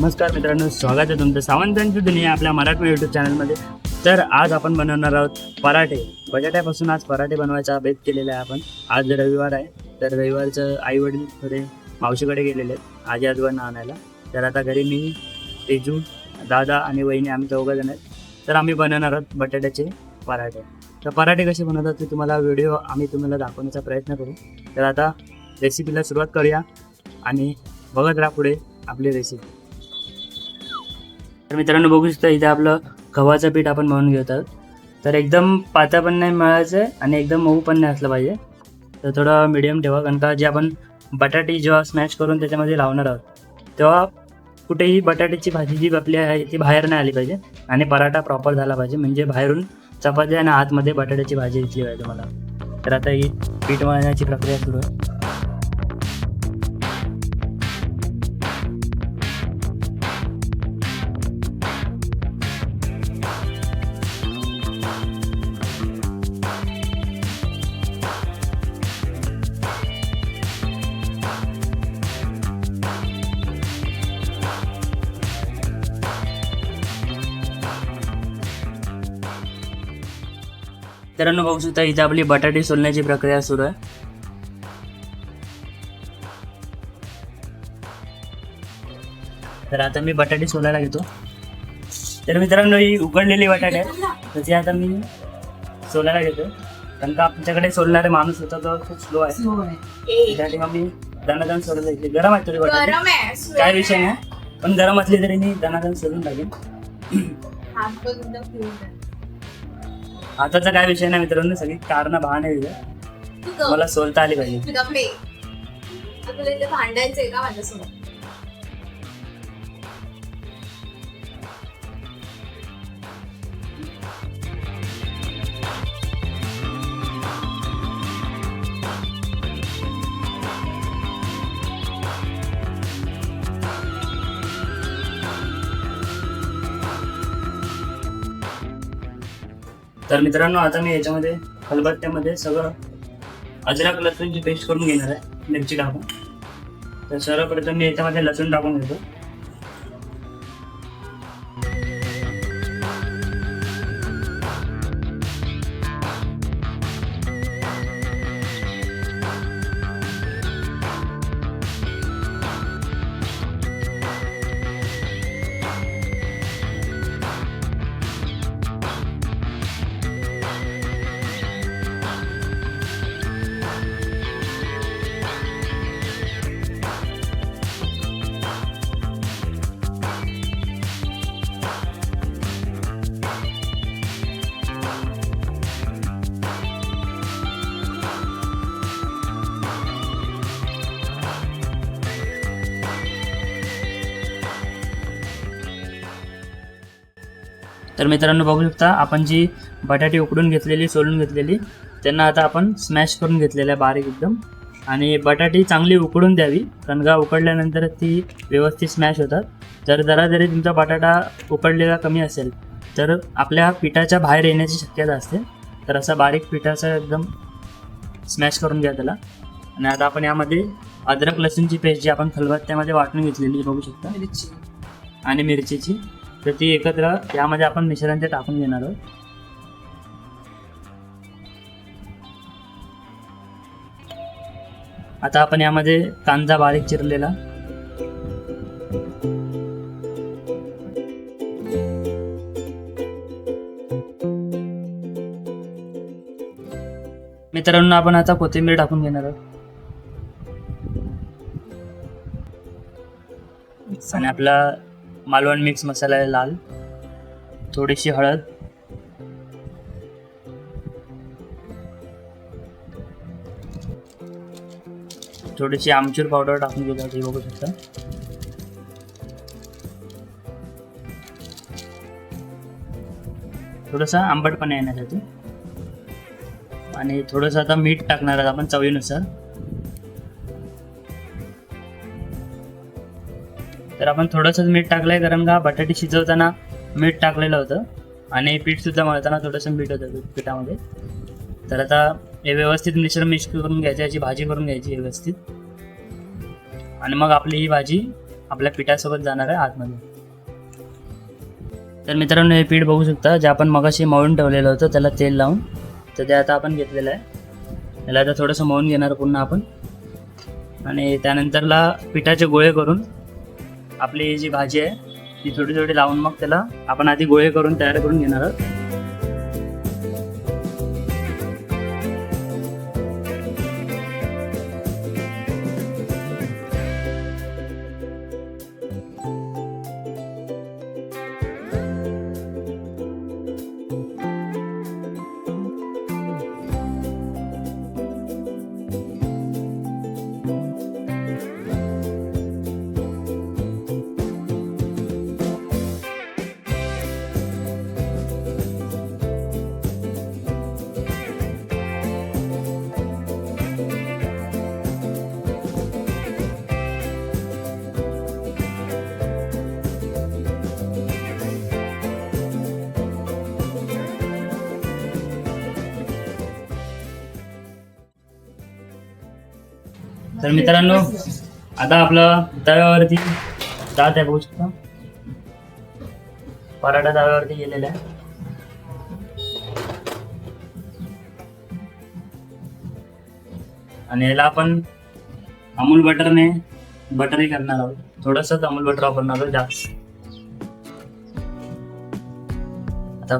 नमस्कार मित्रांनो स्वागत आहे तुमचं सावंतांची दुनिया आपल्या मराठी यूट्यूब चॅनलमध्ये तर आज आपण बनवणार आहोत पराठे. बटाट्यापासून आज पराठे बनवायचा बेत केलेला आहे आपण. आज रविवार आहे. तर रविवारचं आई वडील थोडे मावशीकडे गेलेले आहेत. आजी आजोबांना आणायला. तर आता घरी मी तेजू दादा आणि वहिनी आम्ही चौघं जण आहेत. तर आम्ही बनवणार आहोत बटाट्याचे पराठे. तर पराठे कसे बनवतात ते तुम्हाला व्हिडिओ आम्ही तुम्हाला दाखवण्याचा प्रयत्न करू. तर आता रेसिपीला सुरुवात करूया आणि बघत राहा पुढे आपली रेसिपी तर मित्रांनो बघू शकता इथे आपलं गव्हाचं पीठ आपण म्हणून घेत आहोत. तर एकदम पातळ पण नाही मळायचं आहे आणि एकदम मऊ पण नाही असलं पाहिजे. तर थोडं मिडियम ठेवा कारण का जे आपण बटाटे जेव्हा स्मॅश करून त्याच्यामध्ये लावणार आहोत तेव्हा कुठेही बटाट्याची भाजी जी आपली आहे ती बाहेर नाही आली पाहिजे. आणि पराठा प्रॉपर झाला पाहिजे म्हणजे बाहेरून चपाती आणि आतमध्ये बटाट्याची भाजी घेतली पाहिजे मला तर आता ही पीठ मळण्याची प्रक्रिया सुरू आहे. मित्रांनो बघू शकता इथे आपली बटाटे सोलण्याची प्रक्रिया सुरू आहे. तर आता मी बटाटे सोलायला घेतो. तर मित्रांनो ही उकडलेली बटाटे आहे तर ती आता मी सोलायला घेतो कारण का आमच्याकडे सोलणारे माणूस होता तो खूप स्लो आहे. त्यासाठी मग मी दणादण सोडायला घेतली. गरम आहे तरी बटाटे. काय विषय नाही. पण गरम असली तरी मी दणादण सोडून टाकेन. आताचा काय विषय नाही मित्रांनो सगळी कारण बहाणे. मला सोलता आली पाहिजे. भांडायचंय का माझ्यासोबत तर मित्रांनो आता मी याच्यामध्ये खलबत्त्यामध्ये सगळं अजरक लसूणची पेस्ट करून घेणार आहे मिरची टाकून. तर सर्वप्रथम मी याच्यामध्ये लसूण टाकून घेतो. तर मित्रांनो बघू शकता आपण जी बटाटे उकडून घेतलेली सोलून घेतलेली त्यांना आता आपण स्मॅश करून घेतलेलं आहे बारीक एकदम. आणि बटाटी चांगली उकडून द्यावी कारण का उकडल्यानंतर ती व्यवस्थित स्मॅश होतात. जर जरा जरी तुमचा बटाटा उकडलेला कमी असेल तर आपल्या पिठाच्या बाहेर येण्याची शक्यता असते. तर असा बारीक पिठाचा एकदम स्मॅश करून घ्या त्याला. आणि आता आपण यामध्ये अद्रक लसूणची पेस्ट जी आपण खलबत्त्यामध्ये वाटून घेतलेली बघू शकता. आणि मिरचीची. तर ती एकत्र यामध्ये आपण मिश्रण ते टाकून घेणार आहोत. आता आपण यामध्ये कांदा बारीक चिरलेला. मित्रांनो आपण आता कोथिंबीर टाकून घेणार आहोत. आणि आपला मालवण मिक्स मसाला आहे लाल थोडीशी हळद थोडीशी आमचूर पावडर टाकून घेतो हे बघू शकता. थोडंसं आंबटपणा येण्यासाठी. आणि थोडंसं आता मीठ टाकणार आहोत आपण चवीनुसार. तर आपण थोडंसं मीठ टाकलंय कारण का बटाटे शिजवताना मीठ टाकलेलं होतं. आणि पीठ सुद्धा मळताना थोडंसं मीठ होतं पिठामध्ये. तर आता हे व्यवस्थित मिश्रण मिक्स करून घ्यायचं याची भाजी करून घ्यायची व्यवस्थित. आणि मग आपली ही भाजी आपल्या पिठासोबत जाणार आहे आतमध्ये. तर मित्रांनो हे पीठ बघू शकता. जे आपण मगाशी मळून ठेवलेलं होतं त्याला तेल लावून. तर ते आता आपण घेतलेलं आहे. त्याला आता थोडंसं मळून घेणार पुन्हा आपण. आणि त्यानंतरला पिठाचे गोळे करून आपली जी भाजी आहे ती थोडी थोडी लावून मग त्याला आपण आधी गोळे करून तयार करून घेणार आहोत. तर मित्रांनो आता आपलं तव्यावरती जात आहे बघू शकता. पराठा तव्यावरती गेलेला आहे. आणि याला आपण अमूल बटरने बटरही करणार आहोत. थोडंसंच अमूल बटर वापरणार आहोत जास्त. आता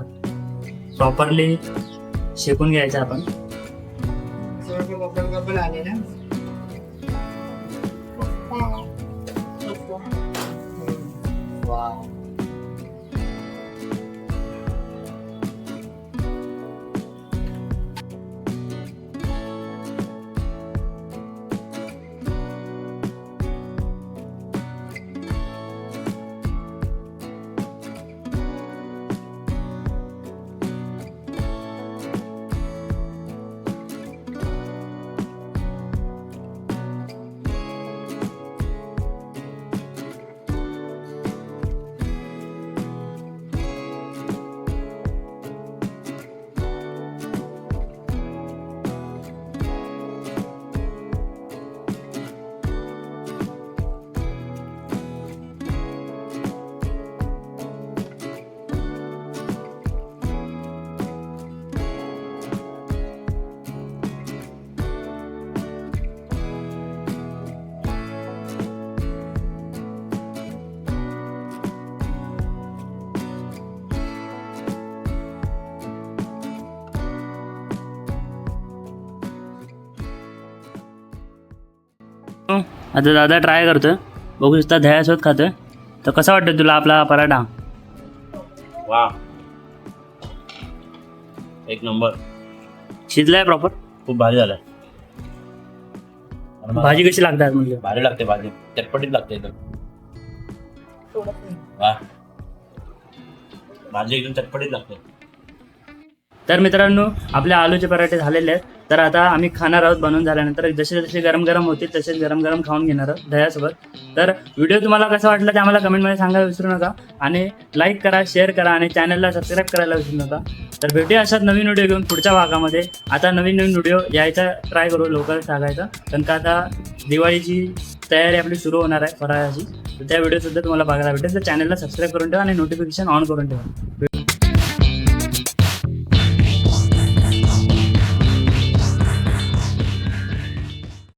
प्रॉपरली शेकून घ्यायचं आपण. आता दादा ट्राय करतोय. बघू शकता दह्यासोबत खातोय. तर कसा वाटतं तुला आपला पराठा? वा एक नंबर. शिजलाय प्रॉपर खूप भारी झालाय. भाजी कशी लागतात म्हणजे? भारी लागते भाजी. चटपटीत लागते एकदम. वा भाजी एकदम चटपटीत लागते. तर मित्रांनो आपले आलूचे पराठे झालेले आहेत. तर आता आम्ही खाणार आहोत बनवून झाल्यानंतर. जसे जसे गरम गरम होतील तसेच गरम गरम खाऊन घेणार आहोत दह्यासोबत. तर व्हिडिओ तुम्हाला कसा वाटला ते आम्हाला कमेंटमध्ये सांगायला विसरू नका. आणि लाईक करा शेअर करा आणि चॅनलला सबस्क्राईब करायला विसरू नका. तर भेटूया अशाच नवीन व्हिडिओ घेऊन पुढच्या भागामध्ये. आता नवीन नवीन व्हिडिओ यायचा ट्राय करू लवकर सांगायचा कारण का आता दिवाळीची तयारी आपली सुरू होणार आहे फराळाची. तर त्या व्हिडिओसुद्धा तुम्हाला बघायला भेटेल. तर चॅनलला सबस्क्राईब करून ठेवा आणि नोटिफिकेशन ऑन करून ठेवा.